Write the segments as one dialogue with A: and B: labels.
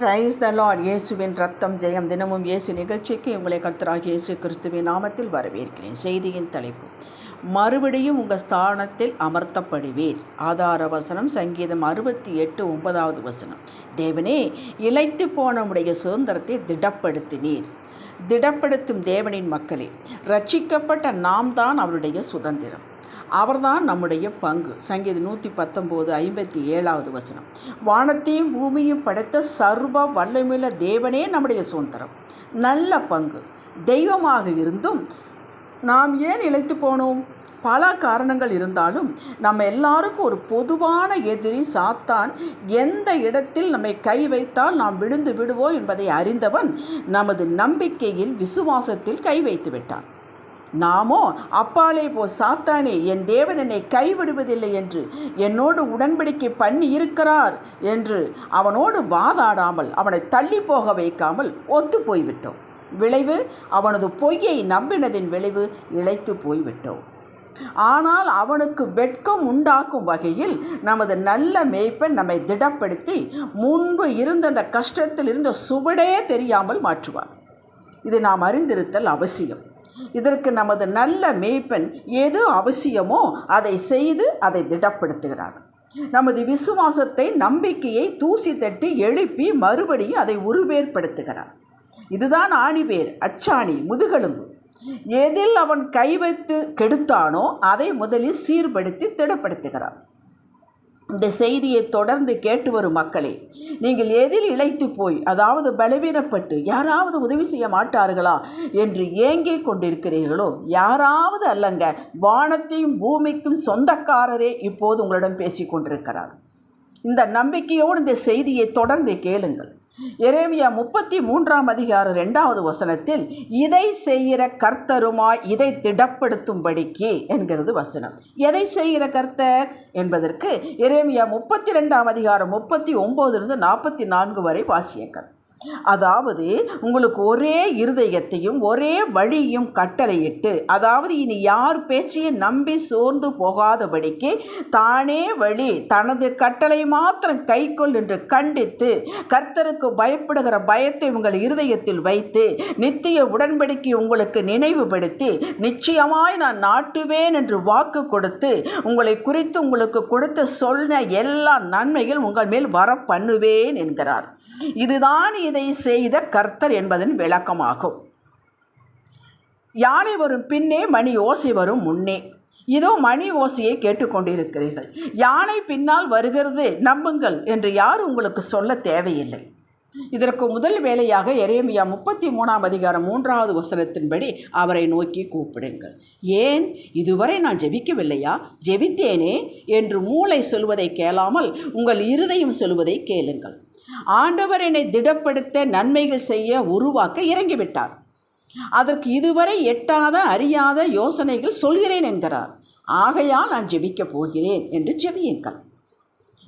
A: Praise the Lord இயேசுவின் ரத்தம் ஜெயம் தினமும் இயேசு நிகழ்ச்சிக்கு உங்களை கர்த்தராகிய இயேசு கிறிஸ்துவின் நாமத்தில் வரவேற்கிறேன். செய்தியின் தலைப்பு மறுபடியும் உங்கள் ஸ்தானத்தில் அமர்த்தப்படுவீர். ஆதார வசனம் சங்கீதம் அறுபத்தி எட்டு ஒன்பதாவது வசனம். தேவனே இழைத்து போன உடைய சுதந்திரத்தை திடப்படுத்தினீர். திடப்படுத்தும் தேவனின் மக்களே ரட்சிக்கப்பட்ட நாம் தான் அவருடைய சுதந்திரம். அவர்தான் நம்முடைய பங்கு. சங்கீதம் நூற்றி பத்தொம்போது ஐம்பத்தி ஏழாவது வசனம். வானத்தையும் பூமியும் படைத்த சர்வ வல்லமையுள்ள தேவனே நம்முடைய சுதந்திரம். நல்ல பங்கு. தெய்வமாக இருந்தும் நாம் ஏன் இழைத்து போனோம்? பல காரணங்கள் இருந்தாலும் நம்ம எல்லாருக்கும் ஒரு பொதுவான எதிரி சாத்தான் எந்த இடத்தில் நம்மை கை வைத்தால் நாம் விழுந்து விடுவோம் என்பதை அறிந்தவன் நமது நம்பிக்கையில் விசுவாசத்தில் கை வைத்து விட்டான். நாமோ அப்பாலே போ சாத்தானே என் தேவன் என்னை கைவிடுவதில்லை என்று என்னோடு உடன்படிக்கை பண்ணி இருக்கிறார் என்று அவனோடு வாதாடாமல் அவனை தள்ளி போக வைக்காமல் ஒத்து போய்விட்டோம். விளைவு அவனது பொய்யை நம்பினதின் விளைவு இழைத்து போய்விட்டோம். ஆனால் அவனுக்கு வெட்கம் உண்டாக்கும் வகையில் நமது நல்ல மேய்ப்பன் நம்மை திடப்படுத்தி முன்பு இருந்த அந்த கஷ்டத்தில் இருந்த சுவடே தெரியாமல் மாற்றுவார் இது நாம் அறிந்திருத்தல் அவசியம். இதற்கு நமது நல்ல மேய்ப்பன் எது அவசியமோ அதை செய்து அதை திடப்படுத்துகிறார். நமது விசுவாசத்தை நம்பிக்கையை தூசி தட்டி எழுப்பி மறுபடியும் அதை உருவேற்படுத்துகிறார். இதுதான் ஆணிவேர் அச்சாணி முதுகெலும்பு. எதில் அவன் கை வைத்து கெடுத்தானோ அதை முதலில் சீர்படுத்தி திடப்படுத்துகிறான் இந்த செய்தியை தொடர்ந்து கேட்டு வரும் மக்களே நீங்கள் எதில் இழைத்து போய் அதாவது பலவீனப்பட்டு யாராவது உதவி செய்ய மாட்டார்களா என்று ஏங்கிக் கொண்டிருக்கிறீர்களோ யாராவது அல்லங்க வானத்தையும் பூமிக்கும் சொந்தக்காரரே இப்போது உங்களிடம் பேசிக் கொண்டிருக்கிறார் இந்த நம்பிக்கையோடு இந்த செய்தியை தொடர்ந்து கேளுங்கள். எரேமியா முப்பத்தி மூன்றாம் அதிகாரம் ரெண்டாவது வசனத்தில் இதை செய்கிற கர்த்தருமாய் இதை திடப்படுத்தும்படிக்கு என்கிறது வசனம். எதை செய்கிற கர்த்தர் என்பதற்கு எரேமியா முப்பத்தி ரெண்டாம் அதிகாரம் முப்பத்தி ஒம்போதிலிருந்து நாற்பத்தி நான்கு வரை வாசியங்கள். அதாவது உங்களுக்கு ஒரே இருதயத்தையும் ஒரே வழியும் கட்டளையிட்டு அதாவது இனி யார் பேச்சையும் நம்பி சோர்ந்து போகாதபடிக்கு தானே வழி தனது கட்டளை மாத்திரம் கைக்கொள் என்று கண்டித்து கர்த்தருக்கு பயப்படுகிற பயத்தை உங்கள் இருதயத்தில் வைத்து நித்திய உடன்படிக்கை உங்களுக்கு நினைவுபடுத்தி நிச்சயமாய் நான் நாட்டுவேன் என்று வாக்கு கொடுத்து உங்களை குறித்து உங்களுக்கு கொடுத்த சொன்ன எல்லா நன்மைகள் உங்கள் மேல் வர பண்ணுவேன் என்கிறார். இதுதான் இதை செய்த கர்த்தர் என்பதன் விளக்கமாகும். யானை வரும் பின்னே மணி ஓசை வரும் முன்னே. இதோ மணி ஓசையை கேட்டுக்கொண்டிருக்கிறீர்கள். யானை பின்னால் வருகிறது நம்புங்கள் என்று யார் உங்களுக்கு சொல்ல தேவையில்லை. இதற்கு முதல் வேலையாக எரேமியா முப்பத்தி மூணாம் அதிகாரம் மூன்றாவது வசனத்தின்படி அவரை நோக்கி கூப்பிடுங்கள். ஏன்? இதுவரை நான் ஜெபிக்கவில்லையா? ஜெபித்தேனே? என்று மூளை சொல்வதை கேளாமல் உங்கள் இருதயம் சொல்வதை கேளுங்கள். ஆண்டவர் என்னை திடப்படுத்த நன்மைகள் செய்ய உருவாக்க இறங்கிவிட்டார். அதற்கு இதுவரை எட்டாத அறியாத யோசனைகள் சொல்கிறேன் என்கிறார். ஆகையால் நான் ஜெபிக்கப் போகிறேன் என்று ஜெபியுங்கள்.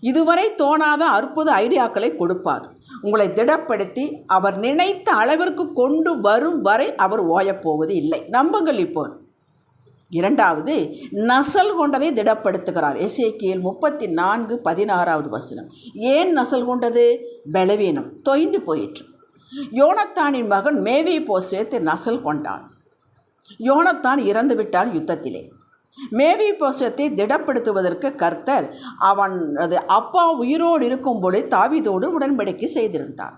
A: இதுவரை தோணாத அற்புத ஐடியாக்களை கொடுப்பார். உங்களை திடப்படுத்தி அவர் நினைத்த அளவிற்கு கொண்டு வரும் வரை அவர் ஓயப்போவது இல்லை. நம்புங்கள் இப்போது. இரண்டாவது நசல் கொண்டதை திடப்படுத்துகிறார். எஸ்ஏக்கியல் முப்பத்தி நான்கு பதினாறாவது வசனம். ஏன் நசல் கொண்டது? பலவீனம். தொய்ந்து போயிற்று. யோனத்தானின் மகன் மேவி போசேத்து நசல் கொண்டான். யோனத்தான் இறந்து விட்டான் யுத்தத்திலே. மேவி போசத்தை திடப்படுத்துவதற்கு கர்த்தர் அவன் அது அப்பா உயிரோடு இருக்கும்போது தாவிதோடு உடன்படிக்கை செய்திருந்தான்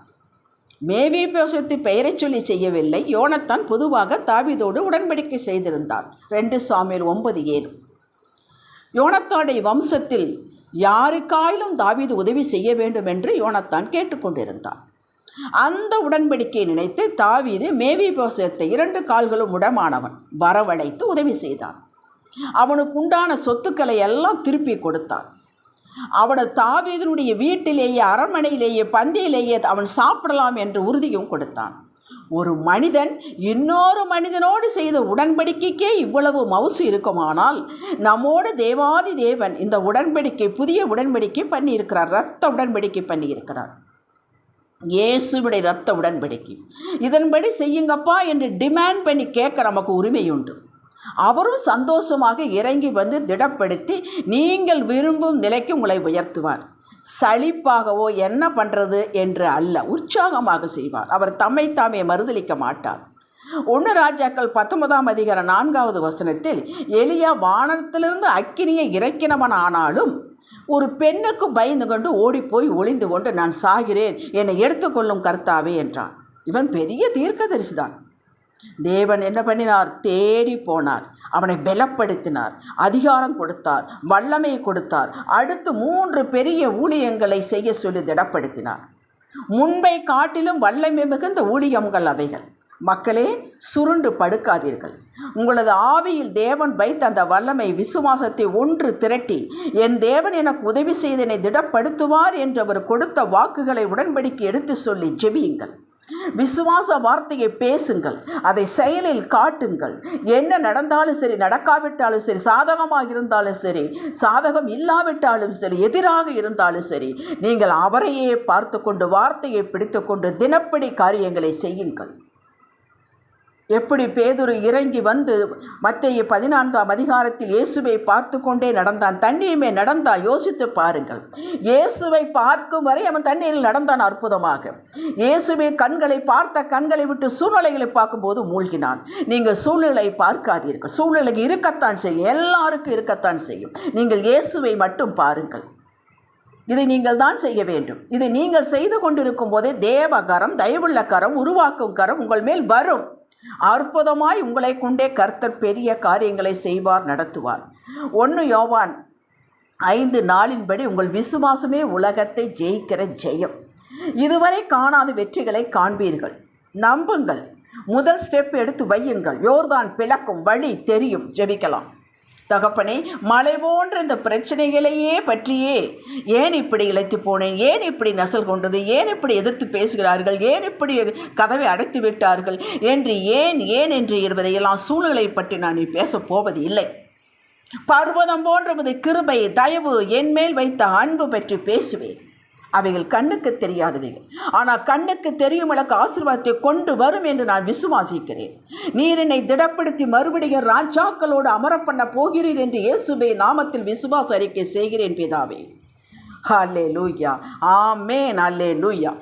A: மேவிபோசத்து பெயரை சொல்லி செய்யவில்லை. யோனத்தான் பொதுவாக தாவிதோடு உடன்படிக்கை செய்திருந்தான். ரெண்டு சாமியில் ஒன்பது ஏழு. யோனத்தாடைய வம்சத்தில் யாருக்காயிலும் தாவீது உதவி செய்ய வேண்டும் என்று யோனத்தான் கேட்டுக்கொண்டிருந்தான் அந்த உடன்படிக்கையை நினைத்து தாவீது மேவி போசத்தை இரண்டு கால்களும் உடமானவன் வரவழைத்து உதவி செய்தான். அவனுக்கு உண்டான சொத்துக்களை எல்லாம் திருப்பி கொடுத்தான். அவனை தாவீதனுடைய வீட்டிலேயே அரண்மனையிலேயே பந்தியிலேயே அவன் சாப்பிடலாம் என்று உறுதியும் கொடுத்தான். ஒரு மனிதன் இன்னொரு மனிதனோடு செய்த உடன்படிக்கைக்கே இவ்வளவு மவுசு இருக்குமானால் நம்மோடு தேவாதி தேவன் இந்த உடன்படிக்கை புதிய உடன்படிக்கை பண்ணியிருக்கிறார் ரத்த உடன்படிக்கை பண்ணியிருக்கிறார். இயேசுவுடைய ரத்த உடன்படிக்கை. இதன்படி செய்யுங்கப்பா என்று டிமாண்ட் பண்ணி கேட்க நமக்கு உரிமை உண்டு அவரும் சந்தோஷமாக இறங்கி வந்து திடப்படுத்தி நீங்கள் விரும்பும் நிலைக்கு உங்களை உயர்த்துவார். சளிப்பாகவோ என்ன பண்ணுறது என்று அல்ல உற்சாகமாக செய்வார். அவர் தம்மை தாமே மறுதளிக்க மாட்டார். ஒன்று ராஜாக்கள் பத்தொன்பதாம் அதிகார நான்காவது வசனத்தில் எலியா வானத்திலிருந்து அக்கினியை இறக்கினவன் ஆனாலும் ஒரு பெண்ணுக்கு பயந்து கொண்டு ஓடிப்போய் ஒளிந்து கொண்டு நான் சாகிறேன் என்னை எடுத்துக்கொள்ளும் கர்த்தாவே என்றான். இவன் பெரிய தீர்க்கதரிசிதான். தேவன் என்ன பண்ணினார்? தேடி போனார். அவனை பலப்படுத்தினார். அதிகாரம் கொடுத்தார். வல்லமை கொடுத்தார். அடுத்து மூன்று பெரிய ஊழியங்களை செய்ய சொல்லி திடப்படுத்தினார். முன்பை காட்டிலும் வல்லமை மிகுந்த ஊழியங்கள் அவைகள். மக்களே சுருண்டு படுக்காதீர்கள். உங்களது ஆவியில் தேவன் வைத்த அந்த வல்லமை விசுவாசத்தை ஒன்று திரட்டி என் தேவன் எனக்கு உதவி செய்து என்னை திடப்படுத்துவார் என்று அவர் கொடுத்த வாக்குகளை உடன்படிக்கை எடுத்து சொல்லி ஜெபியுங்கள். விசுவாச வார்த்தையை பேசுங்கள் அதை செயலில் காட்டுங்கள். என்ன நடந்தாலும் சரி நடக்காவிட்டாலும் சரி சாதகமாக இருந்தாலும் சரி சாதகம் இல்லாவிட்டாலும் சரி எதிராக இருந்தாலும் சரி நீங்கள் அவரையே பார்த்து கொண்டு வார்த்தையை பிடித்துக்கொண்டு தினப்படி காரியங்களை செய்யுங்கள். எப்படி பேதுரு இறங்கி வந்து மத்திய பதினான்காம் அதிகாரத்தில் இயேசுவை பார்த்து கொண்டே நடந்தான். தண்ணீருமே நடந்தான் யோசித்து பாருங்கள். இயேசுவை பார்க்கும் வரை அவன் தண்ணீரில் நடந்தான் அற்புதமாக. இயேசுவை கண்களை பார்த்த கண்களை விட்டு சூழ்நிலைகளை பார்க்கும்போது மூழ்கினான். நீங்கள் சூழ்நிலை பார்க்காதீர்கள். சூழ்நிலை இருக்கத்தான் செய்யும். எல்லாருக்கும் இருக்கத்தான் செய்யும். நீங்கள் இயேசுவை மட்டும் பாருங்கள். இதை நீங்கள் தான் செய்ய வேண்டும். இதை நீங்கள் செய்து கொண்டிருக்கும் போதே தேவகரம் தயவுள்ள கரம் உருவாக்கும் கரம் உங்கள் மேல் வரும். அற்புதமாய் உங்களை கொண்டே கர்த்தர் பெரிய காரியங்களை செய்வார் நடத்துவார். ஒன்று யோவான் ஐந்து நாளின்படி உங்கள் விசுவாசமே உலகத்தை ஜெயிக்கிற ஜெயம். இதுவரை காணாத வெற்றிகளை காண்பீர்கள். நம்புங்கள். முதல் ஸ்டெப் எடுத்து வையுங்கள். யோர்தான் பிளக்கும் வழி தெரியும். ஜெபிக்கலாம். தகப்பனே மலை போன்ற இந்த பிரச்சனைகளையே பற்றியே ஏன் இப்படி இழைத்து போனேன்? ஏன் இப்படி நசல் கொண்டது? ஏன் இப்படி எதிர்த்து பேசுகிறார்கள்? ஏன் இப்படி கதவை அடைத்து விட்டார்கள்? என்று ஏன் ஏன் என்று இருப்பதையெல்லாம் சூழ்நிலை பற்றி நான் நீ பேசப் போவது இல்லை. பர்வதம் போன்றவது கிருபை தயவு என்மேல் வைத்த அன்பு பற்றி பேசுவேன். அவைகள் கண்ணுக்கு தெரியாதவைகள் ஆனால் கண்ணுக்கு தெரியும் அளவுக்கு ஆசீர்வாதத்தை கொண்டு வரும் என்று நான் விசுவாசிக்கிறேன். நீர் என்னை திடப்படுத்தி மறுபடியும் ராஜாக்களோடு அமர பண்ண போகிறீர் என்று இயேசுபை நாமத்தில் விசுவாச அறிக்கை செய்கிறேன் பிதாவே. ஹல்லே லூயா ஆமேன். அல்லே லூயா